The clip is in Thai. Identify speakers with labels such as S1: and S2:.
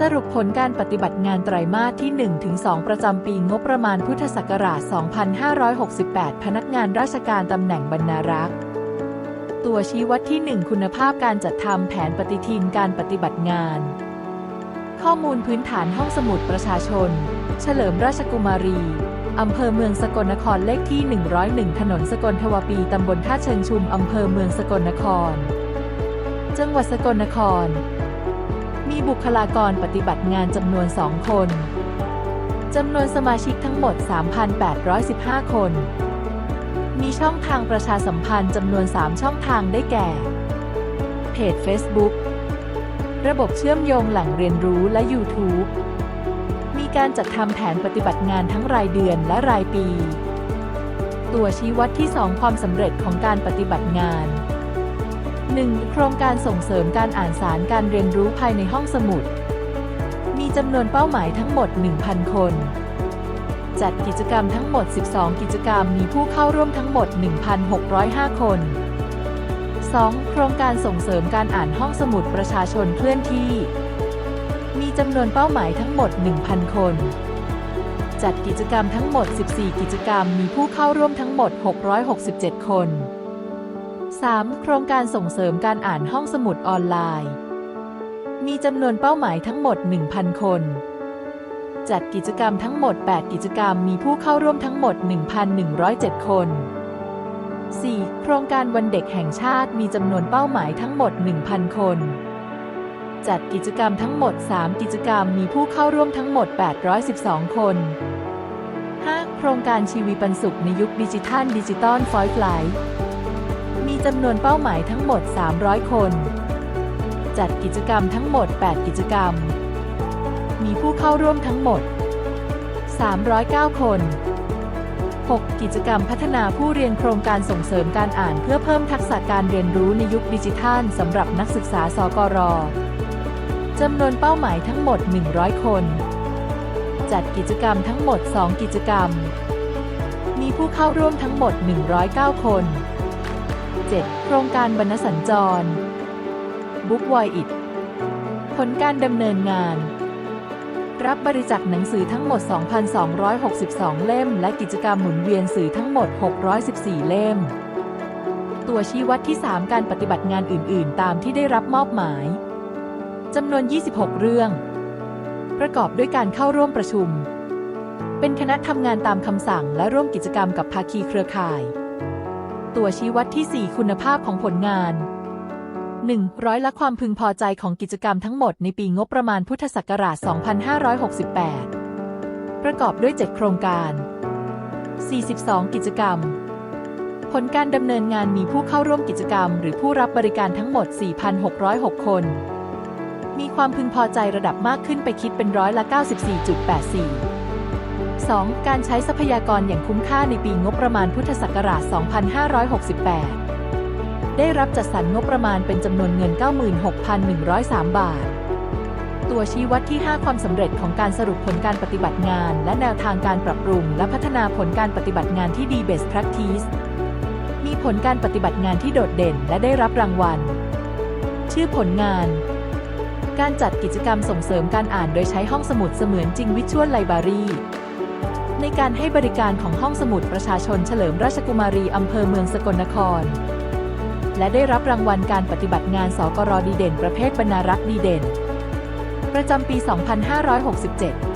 S1: สรุปผลการปฏิบัติงานไตรมาสที่ 1-2 ประจำปีงบประมาณพุทธศักราช 2568 พนักงานราชการตำแหน่งบรรณารักษ์ ตัวชี้วัดที่ 1 คุณภาพการจัดทำแผนปฏิทินการปฏิบัติงาน ข้อมูลพื้นฐานห้องสมุดประชาชน เฉลิมราชกุมารี อำเภอเมืองสกลนครเลขที่ 101 ถนนสกลทวปี ตำบลท่าเชิงชุม อำเภอเมืองสกลนคร จังหวัดสกลนคร มีบุคลากรปฏิบัติงานจำนวน 2 คน จำนวนสมาชิกทั้งหมด 3,815 คน มีช่องทางประชาสัมพันธ์จำนวน 3 ช่องทางได้แก่ เพจ Facebook ระบบเชื่อมโยงแหล่งเรียนรู้และ YouTube มีการจัดทำแผนปฏิบัติงานทั้งรายเดือนและรายปี ตัวชี้วัดที่ 2 ความสำเร็จของการปฏิบัติงาน 1. โครงการส่งเสริมการอ่านสารการเรียนรู้ภายในห้องสมุด มีจำนวนเป้าหมายทั้งหมด 1,000 คน จัดกิจกรรมทั้งหมด 12 กิจกรรมมีผู้เข้าร่วมทั้งหมด 1,605 คน 2. โครงการส่งเสริมการอ่านห้องสมุดประชาชนเคลื่อนที่ มีจำนวนเป้าหมายทั้งหมด 1,000 คน จัดกิจกรรมทั้งหมด 14 กิจกรรมมีผู้เข้าร่วมทั้งหมด 667 คน 3. โครงการส่งเสริมการอ่านห้องสมุดออนไลน์ มีจำนวนเป้าหมายทั้งหมด 1,000 คน จัดกิจกรรมทั้งหมด 8 กิจกรรมมีผู้เข้าร่วมทั้งหมด 1,107 คน 4. โครงการวันเด็กแห่งชาติมีจำนวนเป้าหมายทั้งหมด 1,000 คน จัดกิจกรรมทั้งหมด 3 กิจกรรมมีผู้เข้าร่วมทั้งหมด 812 คน 5. โครงการชีวีปันสุขในยุคดิจิทัลดิจิตอลฟอยไลท์ มีจำนวนเป้าหมายทั้งหมด 300 คน จัดกิจกรรมทั้งหมด 8 กิจกรรม มีผู้เข้าร่วมทั้งหมด 309 คน 6. กิจกรรมพัฒนาผู้เรียนโครงการส่งเสริมการอ่านเพื่อเพิ่มทักษะการเรียนรู้ในยุคดิจิทัลสำหรับนักศึกษาสกรจำนวนเป้าหมายทั้งหมด 100 คน จัดกิจกรรมทั้งหมด 2 กิจกรรม มีผู้เข้าร่วมทั้งหมด 109 คน 7. โครงการบรรณสัญจรบุ๊กวอยอิดผลการดำเนินงาน รับบริจาคหนังสือทั้งหมด 2,262 เล่ม และกิจกรรมหมุนเวียนสื่อทั้งหมด 614 เล่ม ตัวชี้วัดที่ 3 การปฏิบัติงานอื่น ๆ ตามที่ได้รับมอบหมายจำนวน 26 เรื่อง ประกอบด้วยการเข้าร่วมประชุม เป็นคณะทำงานตามคำสั่งและร่วมกิจกรรมกับภาคีเครือข่าย ตัวชี้วัดที่ 4 คุณภาพของผลงาน 1. ร้อยละความพึงพอใจของกิจกรรมทั้งหมดในปีงบประมาณพุทธศักราช 2568 ประกอบด้วย 7 โครงการ 42 กิจกรรม ผลการดำเนินงานมีผู้เข้าร่วมกิจกรรม หรือผู้รับบริการทั้งหมด 4,606 คน มีความพึงพอใจระดับมากขึ้นไปคิดเป็นร้อยละ 94.84 2. การใช้ทรัพยากรอย่างคุ้มค่าในปีงบประมาณพุทธศักราช 2568 ได้รับจัดสรรงบประมาณเป็นจำนวนเงิน 96,103 บาท ตัวชี้วัดที่ 5 ความสำเร็จของการสรุปผลการปฏิบัติงาน และแนวทางการปรับปรุง และพัฒนาผลการปฏิบัติงานที่ดี Best Practice มีผลการปฏิบัติงานที่โดดเด่นและได้รับรางวัล ชื่อผลงานการจัดกิจกรรมส่งเสริมการอ่านโดยใช้ห้องสมุดเสมือนจริงวิชวลไลบรารี ในการให้บริการของห้องสมุดประชาชนเฉลิมราชกุมารีอำเภอเมืองสกลนคร และได้รับรางวัลการปฏิบัติงานสกรดีเด่น ประเภทบรรณารักษ์ดีเด่น ประจำปี 2567